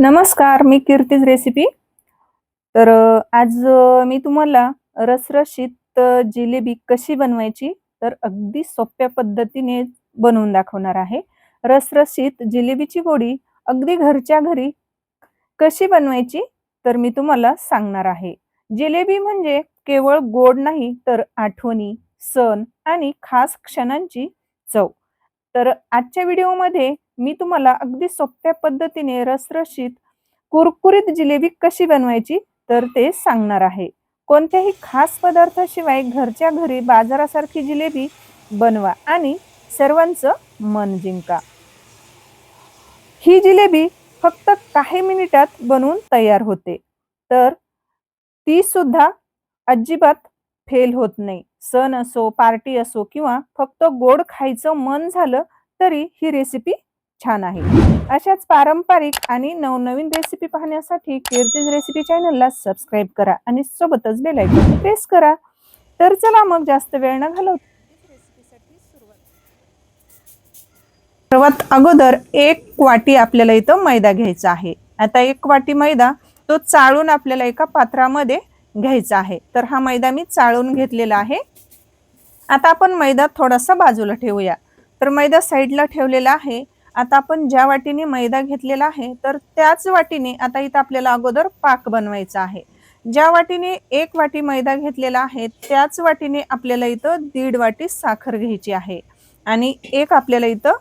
नमस्कार मी कीर्तीज रेसिपी. तर आज मी तुम्हाला रसरशीत जिलेबी कशी बनवायची तर अगदी सोप्या पद्धतीने बनवून दाखवणार आहे. रसरशीत जिलेबीची गोडी अगदी घरच्या घरी कशी बनवायची तर मी तुम्हाला सांगणार आहे. जिलेबी म्हणजे केवळ गोड नाही तर आठवणी सण आणि खास क्षणांची चव. तर आजच्या व्हिडिओमध्ये मी तुम्हाला अगदी सोप्या पद्धतीने रसरशीत कुरकुरीत जिलेबी कशी बनवायची तर ते सांगणार आहे. कोणत्याही खास पदार्थाशिवाय घरच्या घरी बाजारासारखी जिलेबी बनवा आणि सर्वांचं मन जिंका. ही जिलेबी फक्त काही मिनिटात बनवून तयार होते तर ती सुद्धा अजिबात फेल होत नाही. सण असो पार्टी असो किंवा फक्त गोड खायचं मन झालं तरी ही रेसिपी छान आहे. अशाच पारंपरिक आणि नवनवीन रेसिपी पाहण्यासाठी कीर्तीज रेसिपी चॅनलला सबस्क्राईब करा आणि सोबतच बेल आयकॉन प्रेस करा. तर चला मग जास्त वेळ न घालव सर्वात अगोदर एक वाटी आपल्याला इथं मैदा घ्यायचा आहे. आता एक वाटी मैदा तो चाळून आपल्याला एका पात्रामध्ये घ्यायचा आहे. तर हा मैदा मी चाळून घेतलेला आहे. आता आपण मैदा थोडासा बाजूला ठेवूया. तर मैदा साईडला ठेवलेला आहे. आता आपण ज्या वाटीने मैदा घेतलेला आहे तर त्याच वाटीने आता इथं आपल्याला अगोदर पाक बनवायचा आहे. ज्या वाटीने एक वाटी मैदा घेतलेला आहे त्याच वाटीने आपल्याला इथं दीड वाटी साखर घ्यायची आहे. आणि एक आपल्याला इथं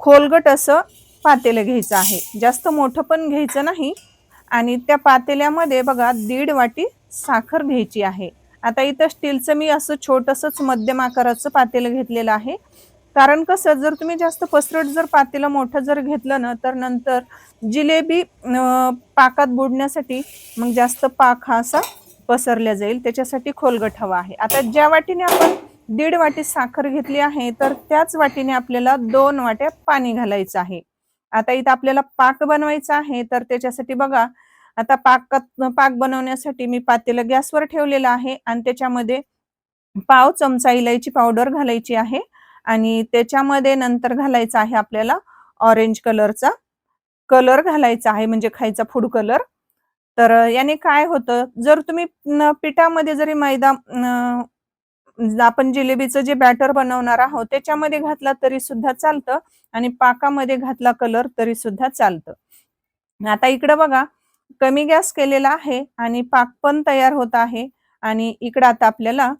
खोलगट असं पातेलं घ्यायचं आहे. जास्त मोठं पण घ्यायचं नाही. आणि त्या पातेल्यामध्ये बघा दीड वाटी साखर घ्यायची आहे. आता इथं स्टीलचं मी असं छोटंसंच मध्यम आकाराचं पातेलं घेतलेलं आहे. कारण कसं जर तुम्ही जास्त पसरट जर पातेलं मोठं जर घेतलं ना तर नंतर जिलेबी पाकात बुडण्यासाठी मग जास्त पाक हा असा पसरल्या जाईल. त्याच्यासाठी खोलगट हवा आहे. आता ज्या वाटीने आपण दीड वाटी साखर घेतली आहे तर त्याच वाटीने आपल्याला दोन वाट्या पाणी घालायचं आहे. आता इथं आपल्याला पाक बनवायचा आहे तर त्याच्यासाठी बघा आता पाकात पाक बनवण्यासाठी मी पातेलं गॅसवर ठेवलेलं आहे आणि त्याच्यामध्ये पाव चमचा इलायची पावडर घालायची आहे. आणि त्याच्यामध्ये नंतर घालायचा आहे आपल्याला ऑरेंज कलरचा कलर घालायचा आहे म्हणजे खायचा फूड कलर तर याने काय होतं जर तुम्ही पिठामध्ये जरी मैदा आपण जिलेबीचं जे बॅटर बनवणार आहोत त्याच्यामध्ये घातला तरी सुद्धा चालतं आणि पाकामध्ये घातला कलर तरी सुद्धा चालतं. आता इकडं बघा कमी गॅस केलेला आहे आणि पाक पण तयार होत आहे आणि इकडं आता आपल्याला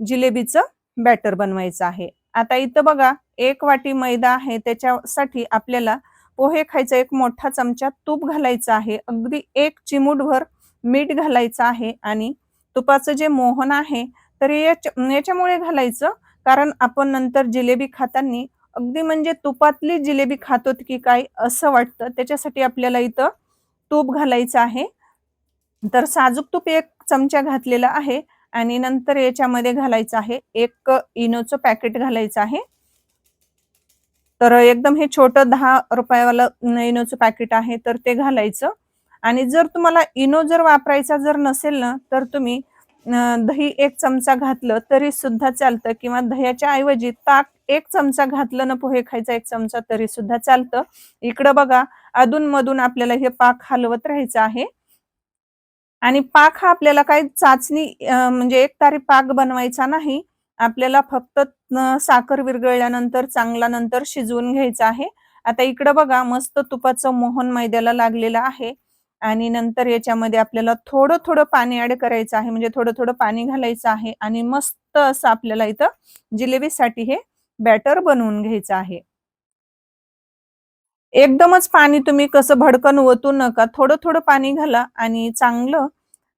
जिलेबीचं बॅटर बनवायचं आहे. आता इथं बघा एक वाटी मैदा आहे त्याच्यासाठी आपल्याला पोहे खायचं एक मोठा चमचा तूप घालायचं आहे. अगदी एक चिमूटभर मीठ घालायचं आहे आणि तुपाचं जे मोहन आहे तर याच्या- याच्यामुळे घालायचं. कारण आपण नंतर जिलेबी खाताना अगदी म्हणजे तुपातली जिलेबी खातो की काय असं वाटतं त्याच्यासाठी आपल्याला इथं तूप घालायचं आहे. तर साजूक तूप एक चमचा घातलेला आहे. आणि नंतर याच्यामध्ये घालायचं आहे एक इनोचं पॅकेट घालायचं आहे. तर एकदम हे छोटं दहा रुपयावालं इनोचं पॅकेट आहे तर ते घालायचं. आणि जर तुम्हाला इनो जर वापरायचा जर नसेल ना तर तुम्ही दही एक चमचा घातलं तरी सुद्धा चालतं किंवा दह्याच्या ऐवजी ताक एक चमचा घातलं ना पोहे खायचा एक चमचा तरी सुद्धा चालतं. इकडं बघा अधून मधून आपल्याला हे पाक हलवत राहायचं आहे. आणि पाक हा आपल्याला काही चाचणी म्हणजे एक तारी पाक बनवायचा नाही. आपल्याला फक्त साखर विरघळल्यानंतर चांगला नंतर शिजवून घ्यायचा आहे. आता इकडं बघा मस्त तुपाचं मोहन मैद्याला लागलेलं आहे. आणि नंतर याच्यामध्ये आपल्याला थोडं थोडं पाणी ऍड करायचं आहे. म्हणजे थोडं थोडं पाणी घालायचं आहे. आणि मस्त असं आपल्याला इथं जिलेबीसाठी हे बॅटर बनवून घ्यायचं आहे. एकदमच पाणी तुम्ही कसं भडकन ओतू नका थोडं थोडं पाणी घाला आणि चांगलं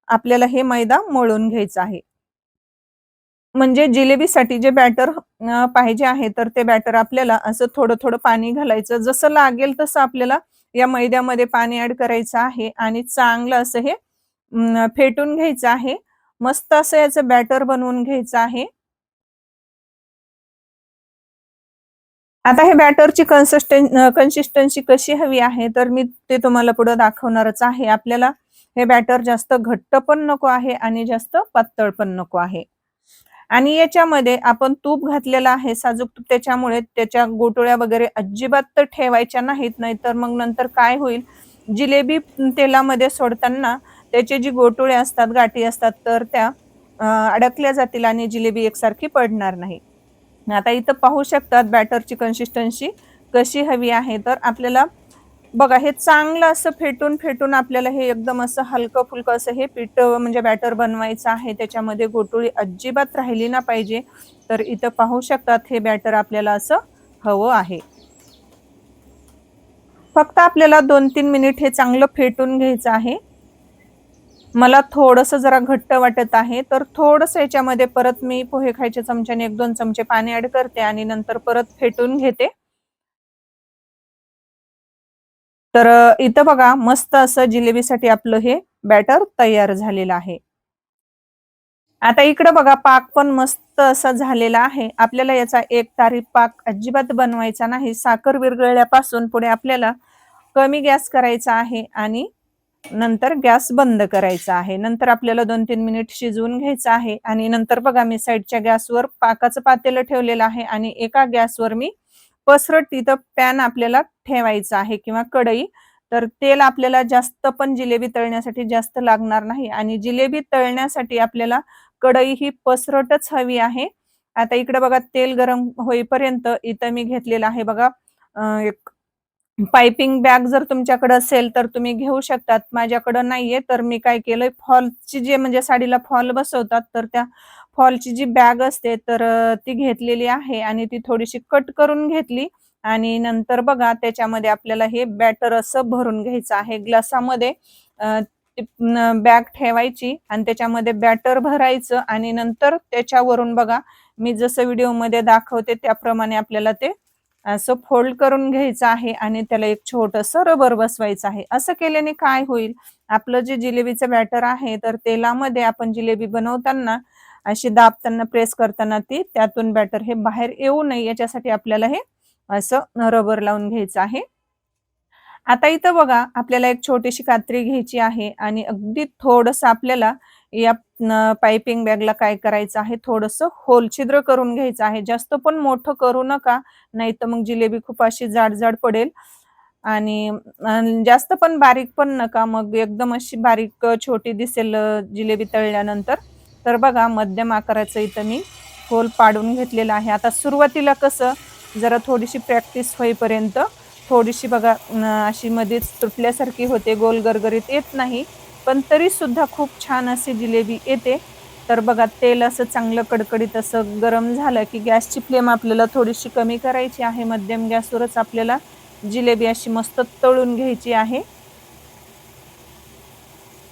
आपल्याला हे मैदा मळून घ्यायचं आहे. म्हणजे जिलेबीसाठी जे बॅटर पाहिजे आहे तर ते बॅटर आपल्याला असं थोडं थोडं पाणी घालायचं. जसं लागेल तसं आपल्याला या मैद्यामध्ये पाणी ऍड करायचं आहे आणि चांगलं असं हे फेटून घ्यायचं आहे. मस्त असं याचं बॅटर बनवून घ्यायचं आहे. आता हे बॅटरची कन्सिस्टन कन्सिस्टन्सी कशी हवी आहे तर मी ते तुम्हाला पुढे दाखवणारच आहे. आपल्याला हे बॅटर जास्त घट्ट पण नको आहे आणि जास्त पातळ पण नको आहे. आणि याच्यामध्ये आपण तूप घातलेलं आहे साजूक तूप. त्याच्यामुळे त्याच्या गोटोळ्या वगैरे अजिबात तर ठेवायच्या नाहीत नाहीतर मग नंतर काय होईल? जिलेबी तेलामध्ये सोडताना त्याचे जी गोटोळे असतात गाठी असतात तर त्या अडकल्या जातील आणि जिलेबी एकसारखी पडणार नाही. आता इथं पाहू शकतात बॅटरची कन्सिस्टन्सी कशी हवी आहे. तर आपल्याला बघा हे चांगलं असं फेटून फेटून आपल्याला हे एकदम असं हलकं फुलकं असं हे पीठ म्हणजे बॅटर बनवायचं आहे. त्याच्यामध्ये गोटुळी अजिबात राहिली ना पाहिजे. तर इथं पाहू शकतात हे बॅटर आपल्याला असं हवं आहे. फक्त आपल्याला दोन तीन मिनिट हे चांगलं फेटून घ्यायचं आहे. मला थोडंसं जरा घट्ट वाटत आहे तर थोडंसं याच्यामध्ये परत मी पोहे खायच्या चमच्याने एक दोन चमचे पाणी ऍड करते आणि नंतर परत फेटून घेते. तर इथं बघा मस्त असं जिलेबीसाठी आपलं हे बॅटर तयार झालेलं आहे. आता इकडं बघा पाक पण मस्त असा झालेला आहे. आपल्याला याचा एक तारीख पाक अजिबात बनवायचा नाही. साखर विरगळल्यापासून पुढे आपल्याला कमी गॅस करायचा आहे आणि नंतर गॅस बंद करायचा आहे. नंतर आपल्याला दोन तीन मिनिट शिजवून घ्यायचं आहे आणि नंतर बघा मी साईडच्या गॅसवर पाकाचं पातेलं ठेवलेलं आहे आणि एका गॅसवर मी पसरट तिथं पॅन आपल्याला ठेवायचं आहे किंवा कढई. तर तेल आपल्याला जास्त पण जिलेबी तळण्यासाठी जास्त लागणार नाही आणि जिलेबी तळण्यासाठी आपल्याला कढई ही पसरटच हवी आहे. आता इकडे बघा तेल गरम होईपर्यंत इथं मी घेतलेलं आहे बघा एक पायपिंग बॅग जर तुमच्याकडे असेल तर तुम्ही घेऊ शकतात. माझ्याकडं नाहीये तर मी काय केलंय फॉलची जे म्हणजे साडीला फॉल बसवतात तर त्या फॉलची जी बॅग असते तर ती घेतलेली आहे आणि ती थोडीशी कट करून घेतली आणि नंतर बघा त्याच्यामध्ये आपल्याला हे बॅटर असं भरून घ्यायचं आहे. ग्लासामध्ये बॅग ठेवायची आणि त्याच्यामध्ये बॅटर भरायचं आणि नंतर त्याच्यावरून बघा मी जसं व्हिडिओमध्ये दाखवते त्याप्रमाणे आपल्याला ते असं फोल्ड करून घ्यायचं आहे आणि त्याला एक छोटस रबर बसवायचं आहे. असं केल्याने काय होईल? आपलं जे जिलेबीचं बॅटर आहे तर तेलामध्ये आपण जिलेबी बनवताना अशी दाबताना प्रेस करताना ती त्यातून बॅटर हे बाहेर येऊ नये. याच्यासाठी आपल्याला हे असं रबर लावून घ्यायचं आहे. आता इथं बघा आपल्याला एक छोटीशी कात्री घ्यायची आहे आणि अगदी थोडस आपल्याला या पाइपिंग बॅगला काय करायचं आहे थोडस होल छिद्र करून घ्यायचं आहे. जास्त पण मोठं करू नका नाही तर मग जिलेबी खूप अशी जाड जाड पडेल. आणि जास्त पण बारीक पण नका मग एकदम अशी बारीक छोटी दिसेल जिलेबी तळल्यानंतर. तर बघा मध्यम आकाराचं इथं मी होल पाडून घेतलेलं आहे. आता सुरुवातीला कसं जरा थोडीशी प्रॅक्टिस होईपर्यंत थोडीशी बघा अशी मध्येच तुटल्यासारखी होते गोल गरगरीत येत नाही. पण तरीसुद्धा खूप छान अशी जिलेबी येते. तर बघा तेल असं चांगलं कडकडीत असं गरम झालं की गॅसची फ्लेम आपल्याला थोडीशी कमी करायची आहे. मध्यम गॅसवरच आपल्याला जिलेबी अशी मस्त तळून घ्यायची आहे.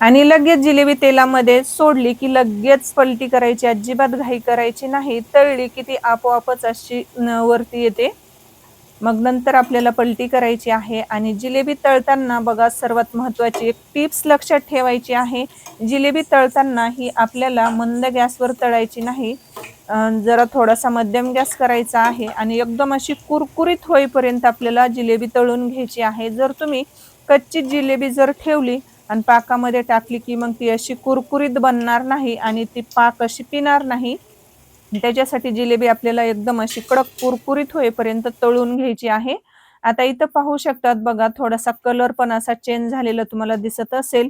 आणि लगेच जिलेबी तेलामध्ये सोडली की लगेच पलटी करायची अजिबात घाई करायची नाही. तळली की ती आपोआपच अशी वरती येते. मग नंतर आपल्याला पलटी करायची आहे आणि जिलेबी तळताना बघा सर्वात महत्त्वाची एक टिप्स लक्षात ठेवायची आहे. जिलेबी तळताना ही आपल्याला मंद गॅसवर तळायची नाही. जरा थोडासा मध्यम गॅस करायचा आहे आणि एकदम अशी कुरकुरीत होईपर्यंत आपल्याला जिलेबी तळून घ्यायची आहे. जर तुम्ही कच्ची जिलेबी जर ठेवली आणि पाकामध्ये टाकली की मग ती अशी कुरकुरीत बनणार नाही आणि ती पाक अशी पिणार नाही त्याच्यासाठी जिलेबी आपल्याला एकदम अशी कडक कुरकुरीत होईपर्यंत तळून घ्यायची आहे. आता इथं पाहू शकतात बघा थोडासा कलर पण असा चेंज झालेला तुम्हाला दिसत असेल.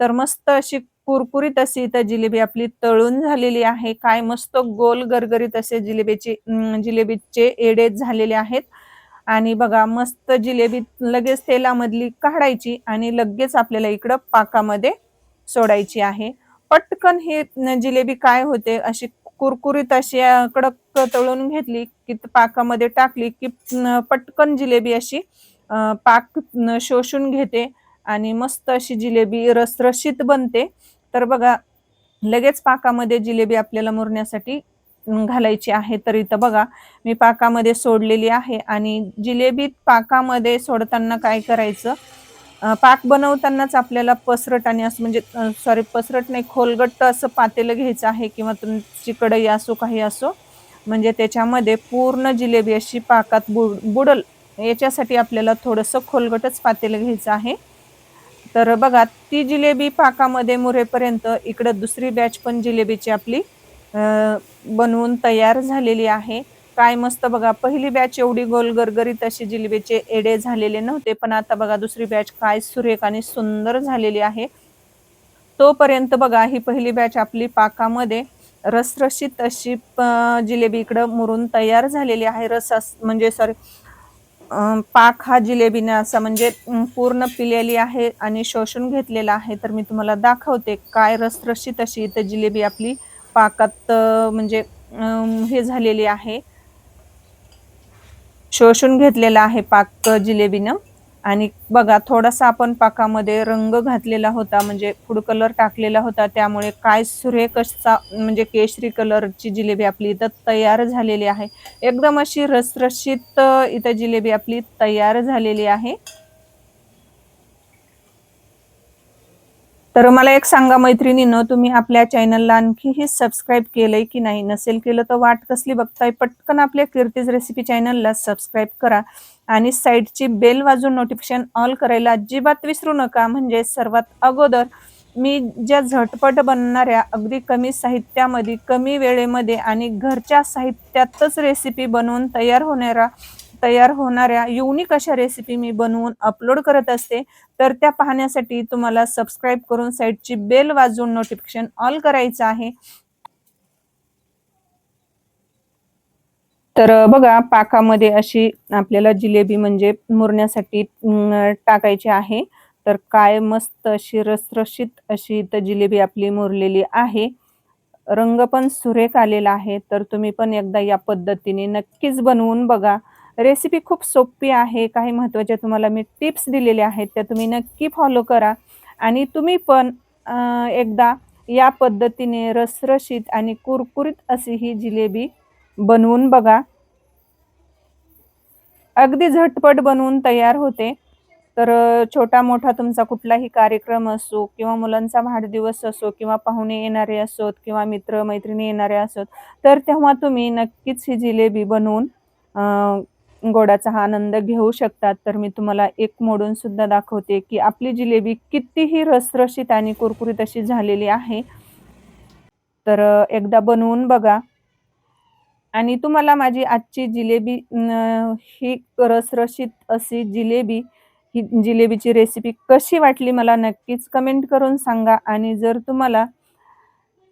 तर मस्त अशी कुरकुरीत अशी इथं जिलेबी आपली तळून झालेली आहे. काय मस्त गोल गरगरीत असे जिलेबीचे जिलेबीचे एडे झालेले आहेत. आणि बघा मस्त जिलेबी लगेच तेलामधली काढायची आणि लगेच आपल्याला इकडं पाकामध्ये सोडायची आहे. पटकन ही जिलेबी काय होते अशी कुरकुरीत अशी कडक तळून घेतली की पाकामध्ये टाकली की पटकन जिलेबी अशी पाक शोषून घेते आणि मस्त अशी जिलेबी रसरशीत बनते. तर बघा लगेच पाकामध्ये जिलेबी आपल्याला मुरण्यासाठी घालायची आहे तर इथं बघा मी पाकामध्ये सोडलेली आहे आणि जिलेबीत पाकामध्ये सोडताना काय करायचं पाक बनवतानाच आपल्याला पसरट आणि असं म्हणजे सॉरी पसरट नाही खोलगट्ट असं पातेलं घ्यायचं आहे किंवा तुमची कढई असो काही असो म्हणजे त्याच्यामध्ये पूर्ण जिलेबी अशी पाकात बुड बुडल याच्यासाठी आपल्याला थोडंसं खोलगटच पातेलं घ्यायचं आहे. तर बघा ती जिलेबी पाकामध्ये मुरेपर्यंत इकडं दुसरी बॅच पण जिलेबीची आपली बनवून तयार झालेली आहे. काय मस्त बघा पहिली बॅच एवढी गोल गरगरीत अशी जिलेबीचे एडे झालेले नव्हते पण आता बघा दुसरी बॅच काय सुरेख आणि सुंदर झालेली आहे. तोपर्यंत बघा ही पहिली बॅच आपली पाकामध्ये रसरशीत अशी जिलेबी इकडं मुरून तयार झालेली आहे. रस म्हणजे सॉरी पाक हा जिलेबीने असा म्हणजे पूर्ण पिलेली आहे आणि शोषून घेतलेला आहे. तर मी तुम्हाला दाखवते काय रसरशीत अशी इथं जिलेबी आपली पाकात म्हणजे हे झालेली आहे. शोषून घेतलेला आहे पाक जिलेबीनं. आणि बघा थोडासा आपण पाकामध्ये रंग घातलेला होता म्हणजे फूड कलर टाकलेला होता त्यामुळे काय सुरेख असा म्हणजे केशरी कलरची जिलेबी आपली इथं तयार झालेली आहे. एकदम अशी रसरशीत इथं जिलेबी आपली तयार झालेली आहे. तर मला एक सांगा मैत्रिणीनं तुम्ही आपल्या चॅनलला आणखीही सबस्क्राईब केलंय की नाही? नसेल केलं तर वाट कसली बघताय? पटकन आपल्या कीर्तीज रेसिपी चॅनलला सबस्क्राईब करा आणि साईडची बेल वाजून नोटिफिकेशन ऑल करायला अजिबात विसरू नका. म्हणजे सर्वात अगोदर मी ज्या झटपट बनणाऱ्या अगदी कमी साहित्यामध्ये कमी वेळेमध्ये आणि घरच्या साहित्यातच रेसिपी बनवून तयार होणाऱ्या तयार होणाऱ्या युनिक अशा रेसिपी मी बनवून अपलोड करत असते. तर त्या पाहण्यासाठी तुम्हाला सबस्क्राईब करून साईडची बेल वाजवून नोटिफिकेशन ऑल करायचं आहे. तर बघा पाकामध्ये अशी आपल्याला जिलेबी म्हणजे मुरण्यासाठी टाकायची आहे. तर काय मस्त अशी रसरशीत अशी इथं जिलेबी आपली मुरलेली आहे. रंग पण सुरेख आलेला आहे. तर तुम्ही पण एकदा या पद्धतीने नक्कीच बनवून बघा. रेसिपी खूप सोपी आहे काही महत्त्वाच्या तुम्हाला मी टिप्स दिलेल्या आहेत त्या तुम्ही नक्की फॉलो करा. आणि तुम्ही पण एकदा या पद्धतीने रसरशीत आणि कुरकुरीत अशी ही जिलेबी बनवून बघा. अगदी झटपट बनवून तयार होते. तर छोटा मोठा तुमचा कुठलाही कार्यक्रम असो किंवा मुलांचा वाढदिवस असो किंवा पाहुणे येणारे असोत किंवा मित्र मैत्रिणी येणारे असोत तर तेव्हा तुम्ही नक्कीच ही जिलेबी बनवून गोडाचा हा आनंद घेऊ शकतात. तर मी तुम्हाला एक मोडून सुद्धा दाखवते की आपली जिलेबी कितीही रसरशीत आणि कुरकुरीत अशी झालेली आहे. तर एकदा बनवून बघा. आणि तुम्हाला माझी आजची जिलेबी ही रसरशीत अशी जिलेबी ही जिलेबीची रेसिपी कशी वाटली मला नक्कीच कमेंट करून सांगा. आणि जर तुम्हाला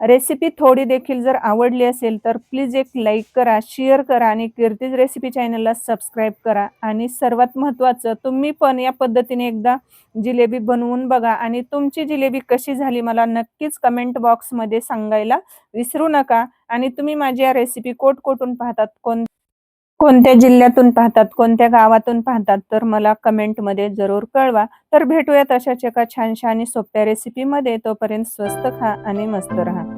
रेसिपी थोडी देखील जर आवडली असेल तर प्लीज एक लाईक करा शेअर करा आणि कीर्तीज रेसिपी चॅनलला सबस्क्राईब करा. आणि सर्वात महत्त्वाचं तुम्ही पण या पद्धतीने एकदा जिलेबी बनवून बघा आणि तुमची जिलेबी कशी झाली मला नक्कीच कमेंट बॉक्समध्ये सांगायला विसरू नका. आणि तुम्ही माझी या रेसिपी कोट कोटून पाहतात. कोण कोणत्या जिल्ह्यातून पाहतात कोणत्या गावातून पाहतात तर मला कमेंटमध्ये जरूर कळवा. तर भेटूयात अशाच एका छानशा आणि सोप्या रेसिपीमध्ये तोपर्यंत स्वस्त खा आणि मस्त राहा.